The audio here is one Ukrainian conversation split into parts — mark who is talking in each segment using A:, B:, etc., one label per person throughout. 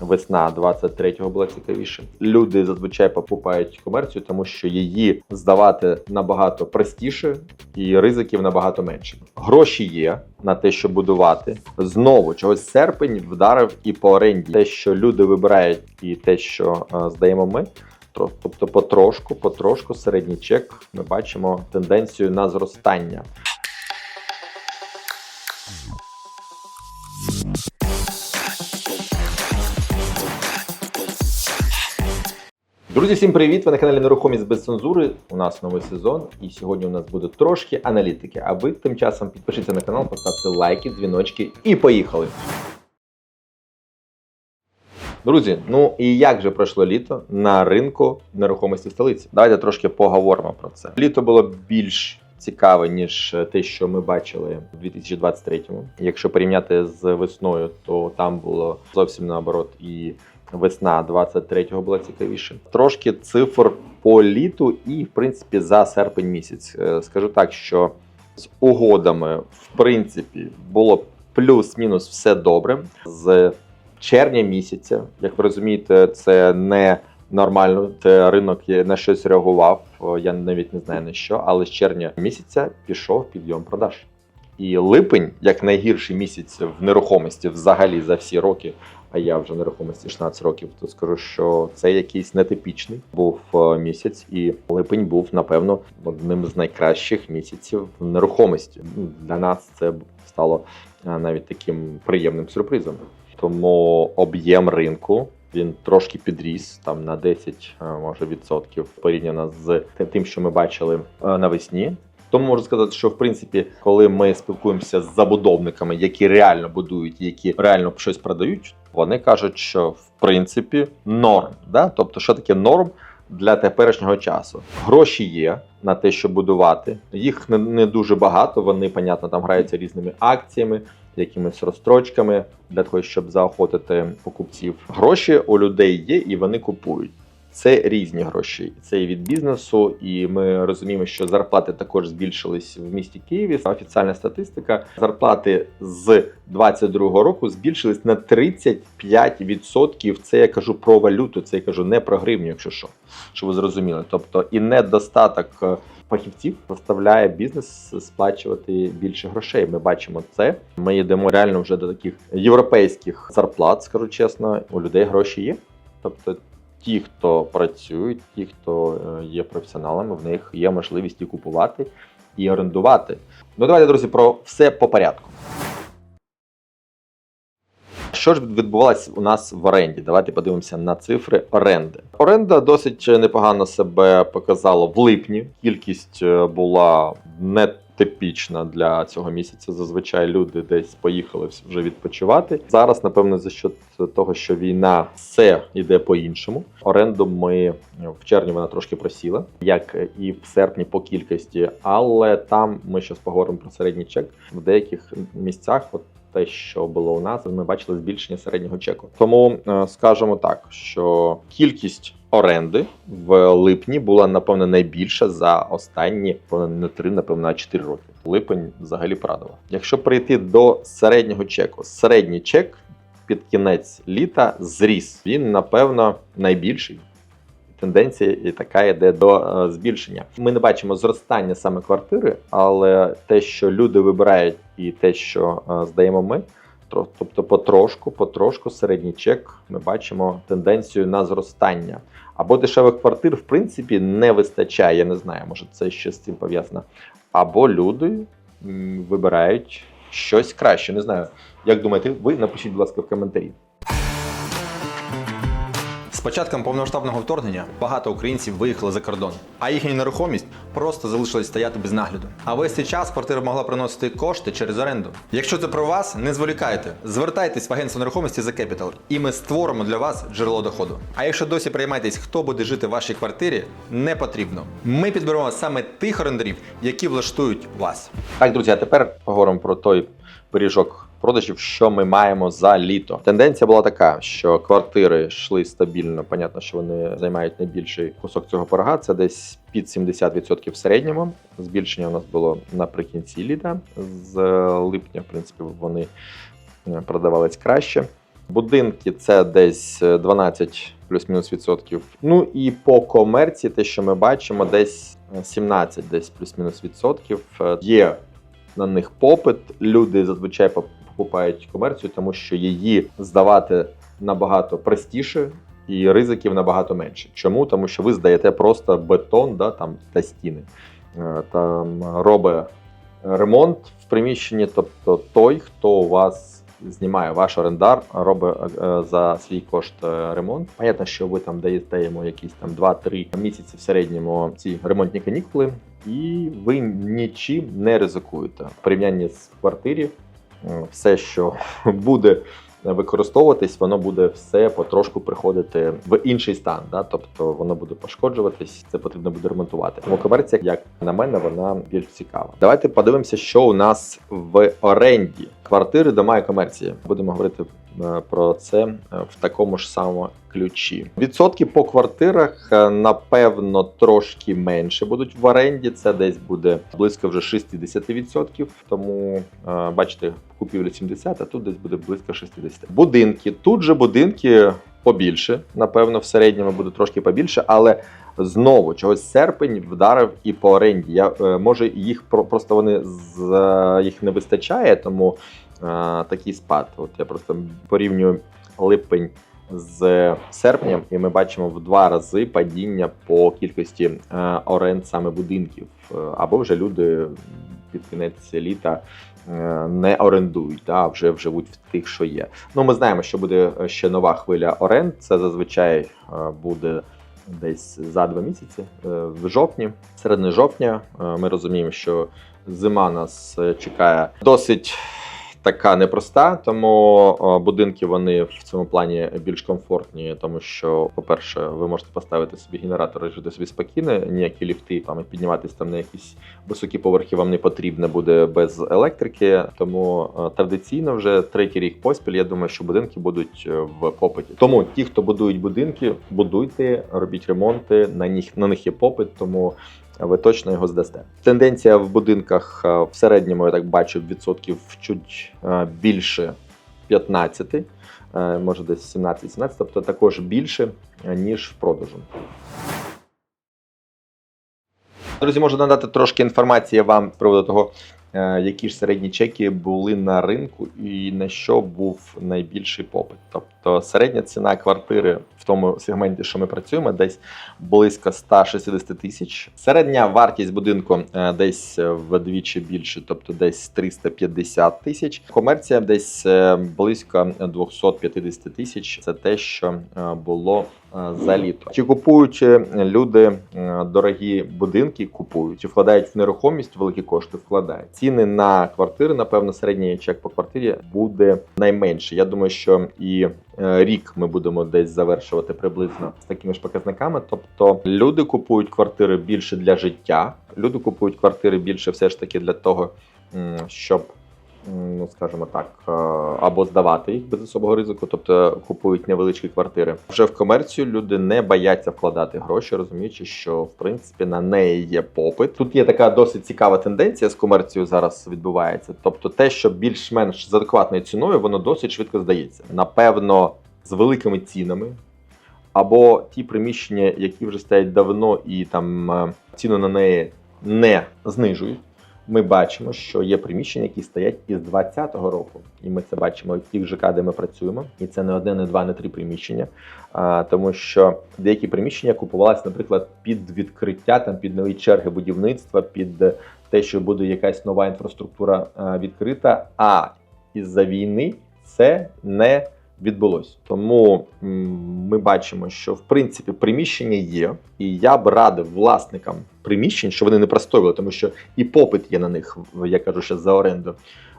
A: весна 23-го була цікавіше. Люди зазвичай покупають комерцію, тому що її здавати набагато простіше і ризиків набагато менше. Гроші є на те, щоб будувати. Знову чогось серпень вдарив і по оренді. Те, що люди вибирають, і те, що е, здаємо ми. Тобто потрошку, потрошку середній чек ми бачимо тенденцію на зростання. Друзі, всім привіт! Ви на каналі Нерухомість без цензури. У нас новий сезон, і сьогодні у нас буде трошки аналітики. А ви тим часом підпишіться на канал, поставте лайки, дзвіночки і поїхали. Друзі, ну і як же пройшло літо на ринку нерухомості столиці? Давайте трошки поговоримо про це. Літо було більш цікаве, ніж те, що ми бачили в 2023-му. Якщо порівняти з весною, то там було зовсім наоборот і весна 23-го була цікавіше. Трошки цифр по літу і, в принципі, за серпень місяць. Е, Скажу так, що з угодами, в принципі, було плюс-мінус все добре. З червня місяця, як ви розумієте, це не нормально. Це ринок на щось реагував. Я навіть не знаю на що, але з червня місяця пішов підйом продаж. І липень, як найгірший місяць в нерухомості, взагалі за всі роки, а я вже нерухомості 16 років, то скажу, що це якийсь нетипічний був е, місяць, і липень був, напевно, одним з найкращих місяців нерухомості. Ну, Для нас це стало е, навіть таким приємним сюрпризом. Тому об'єм ринку він трошки підріс там на 10 е, може відсотків порівняно з тим, що ми бачили навесні. Тому можу сказати, що в принципі, коли ми спілкуємося з забудовниками, які реально будують, які реально щось продають, вони кажуть, що в принципі норм. Да? Тобто, що таке норм для теперішнього часу? Гроші є на те, щоб будувати. Їх не, не дуже багато. Вони, понятно, там граються різними акціями, якимись розстрочками для того, щоб заохотити покупців. Гроші у людей є, і вони купують. Це різні гроші. Це і від бізнесу, і ми розуміємо, що зарплати також збільшились в місті Києві. Офіціальна статистика зарплати з 22 року збільшились на 35%. Це я кажу про валюту, це я кажу не про гривню, якщо що, щоб ви зрозуміли. Тобто і недостаток е, фахівців заставляє бізнес сплачувати більше грошей. Ми бачимо це. Ми йдемо реально вже до таких європейських зарплат, скажу чесно. У людей гроші є. Тобто ті, хто працюють, ті, хто е, є професіоналами, в них є можливість і купувати і орендувати. Ну давайте, друзі, про все по порядку. Що ж відбувалося у нас в оренді? Давайте подивимося на цифри оренди. Оренда досить непогано себе показала в липні. Кількість е, була не типічна для цього місяця. Зазвичай люди десь поїхали вже відпочивати. Зараз, напевно, за що того, що війна все йде по-іншому. Оренду ми в червні вона трошки просіла, як і в серпні по кількості, але там ми зараз поговоримо про середній чек в деяких місцях. От те, що було у нас, ми бачили збільшення середнього чеку. Тому е, скажемо так, що кількість оренди в липні була напевно найбільша за останні не три, напевно, 4 роки. Липень взагалі порадував. Якщо прийти до середнього чеку, середній чек під кінець літа зріс. Він, напевно, найбільший. Тенденція і така йде до е, збільшення. Ми не бачимо зростання саме квартири, але те, що люди вибирають, і те, що е, здаємо ми, тобто потрошку, потрошку середній чек, ми бачимо тенденцію на зростання. Або дешевих квартир, в принципі, не вистачає. Я не знаю, може це ще з цим пов'язано. Або люди вибирають щось краще. Не знаю. Як думаєте, ви напишіть, будь ласка, в коментарі.
B: З початком повномасштабного вторгнення багато українців виїхали за кордон, а їхня нерухомість просто залишилась стояти без нагляду. А весь цей час квартира могла приносити кошти через оренду. Якщо це про вас, не зволікайте. Звертайтесь в агентство нерухомості The Capital, і ми створимо для вас джерело доходу. А якщо досі приймаєтесь, хто буде жити в вашій квартирі, не потрібно. Ми підберемо саме тих орендарів, які влаштують вас.
A: Так, друзі, а тепер поговоримо про той пиріжок продажів, що ми маємо за літо. Тенденція була така, що квартири йшли стабільно. Понятно, що вони займають найбільший кусок цього пирога. Це десь під 70% в середньому. Збільшення у нас було наприкінці літа. З липня, в принципі, вони е, продавались краще. Будинки це десь е, 12 плюс-мінус відсотків. Ну і по комерції, те, що ми бачимо, десь е, 17 десь плюс-мінус відсотків. Е, Є на них попит. Люди зазвичай покупають комерцію, тому що її здавати набагато простіше. І ризиків набагато менше. Чому? Тому що ви здаєте просто бетон да, там, та стіни. Е, Там робить ремонт в приміщенні, тобто той, хто у вас знімає ваш орендар, робить е, за свій кошт е, ремонт. Понятно, що ви там даєте йому якісь там 2-3 місяці в середньому ці ремонтні канікули, і ви нічим не ризикуєте. В порівнянні з квартирі, все, що буде використовуватись, воно буде все потрошку приходити в інший стан. Да? Тобто воно буде пошкоджуватись, це потрібно буде ремонтувати. Тому комерція, як на мене, вона більш цікава. Давайте подивимося, що у нас в оренді. Квартири, дома і комерції. Будемо говорити про це е, в такому ж самому ключі. Відсотки по квартирах, е, напевно, трошки менше будуть в оренді. Це десь буде близько вже 60%. Тому е, бачите, купівлі 70, а тут десь буде близько 60. Будинки. Тут же будинки побільше. Напевно, в середньому буде трошки побільше, але. Знову чогось серпень вдарив і по оренді. Я е, може їх про- просто вони з е, їх не вистачає, тому е, такий спад. От я просто порівнюю липень з серпнем, і ми бачимо в два рази падіння по кількості е, оренд саме будинків. Е, Або вже люди під кінець літа е, не орендують, а вже живуть в тих, що є. Ну, ми знаємо, що буде ще нова хвиля оренд. Це зазвичай е, буде десь за два місяці е, в жовтні, середини жовтня. Е, Ми розуміємо, що зима нас е, чекає досить. Така непроста, тому будинки вони в цьому плані більш комфортні, тому що, по-перше, ви можете поставити собі генератор і жити собі спокійно, ніякі ліфти там і підніматися там на якісь високі поверхи вам не потрібно буде без електрики. Тому традиційно вже третій рік поспіль. Я думаю, що будинки будуть е, в попиті. Тому ті, хто будують будинки, будуйте, робіть ремонти. На них на них є попит, тому ви точно його здасте. Тенденція в будинках е, в середньому, я так бачу, відсотків чуть е, більше 15, е, може десь 17-17, тобто також більше, ніж в продажу. Друзі, можу надати трошки інформації вам з приводу того, які ж середні чеки були на ринку і на що був найбільший попит. Тобто середня ціна квартири в тому сегменті, що ми працюємо, десь близько 160 тисяч. Середня вартість будинку е, десь вдвічі більше, тобто десь 350 тисяч. Комерція десь е, близько 250 тисяч. Це те, що е, було е, за літо. Чи купують е, люди е, дорогі будинки? Купують, чи вкладають в нерухомість великі кошти? Вкладають. Ціни на квартири, напевно, середній чек по квартирі буде найменший. Я думаю, що і е, рік ми будемо десь завершувати приблизно з такими ж показниками. Тобто люди купують квартири більше для життя, люди купують квартири більше все ж таки для того, щоб. Ну, скажімо так, е, або здавати їх без особого ризику, тобто купують невеличкі квартири. Вже в комерцію люди не бояться вкладати гроші, розуміючи, що в принципі на неї є попит. Тут є така досить цікава тенденція з комерцією зараз відбувається. Тобто, те, що більш-менш з адекватною ціною, воно досить швидко здається. Напевно, з великими цінами. Або ті приміщення, які вже стоять давно, і там е, ціну на неї не знижують. Ми бачимо, що є приміщення, які стоять із 2020 року, і ми це бачимо в тих ЖК, де ми працюємо. І це не одне, не два, не три приміщення. А, тому що деякі приміщення купувалися, наприклад, під відкриття, там під нові черги будівництва, під е, те, що буде якась нова інфраструктура е, відкрита. А із-за війни це не відбулось. Тому ми бачимо, що в принципі приміщення є, і я б радив власникам приміщень, що вони не простоювали, тому що і попит є на них, я кажу ще за оренду.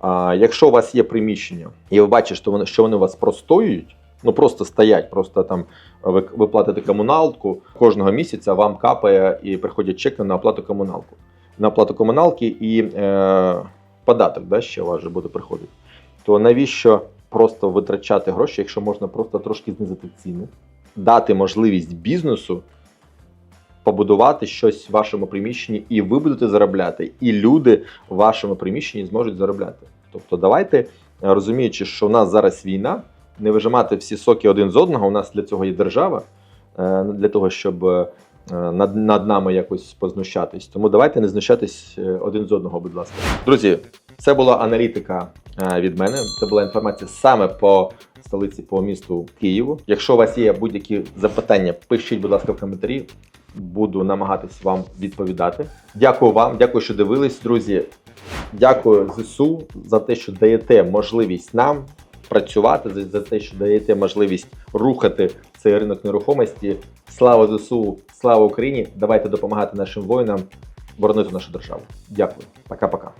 A: А, якщо у вас є приміщення, і ви бачите, що вони, що вони у вас простоюють, ну просто стоять, просто там ви, ви платите комуналку кожного місяця, вам капає і приходять чеки на оплату комуналку. На оплату комуналки і е, податок, да, ще у вас же буде приходити. То навіщо просто витрачати гроші, якщо можна просто трошки знизити ціну, дати можливість бізнесу побудувати щось в вашому приміщенні, і ви будете заробляти, і люди в вашому приміщенні зможуть заробляти. Тобто, давайте, е, розуміючи, що в нас зараз війна, не вижимати всі соки один з одного. У нас для цього є держава, е, для того, щоб е, над, над нами якось познущатись. Тому давайте не знущатись е, один з одного, будь ласка. Друзі, це була аналітика е, від мене. Це була інформація саме по столиці, по місту Києву. Якщо у вас є будь-які запитання, пишіть, будь ласка, в коментарі. Буду намагатись вам відповідати. Дякую вам, дякую, що дивились, друзі. Дякую ЗСУ за те, що даєте можливість нам працювати, за, те, що даєте можливість рухати цей ринок нерухомості. Слава ЗСУ, слава Україні! Давайте допомагати нашим воїнам боронити нашу державу. Дякую, пока-пока.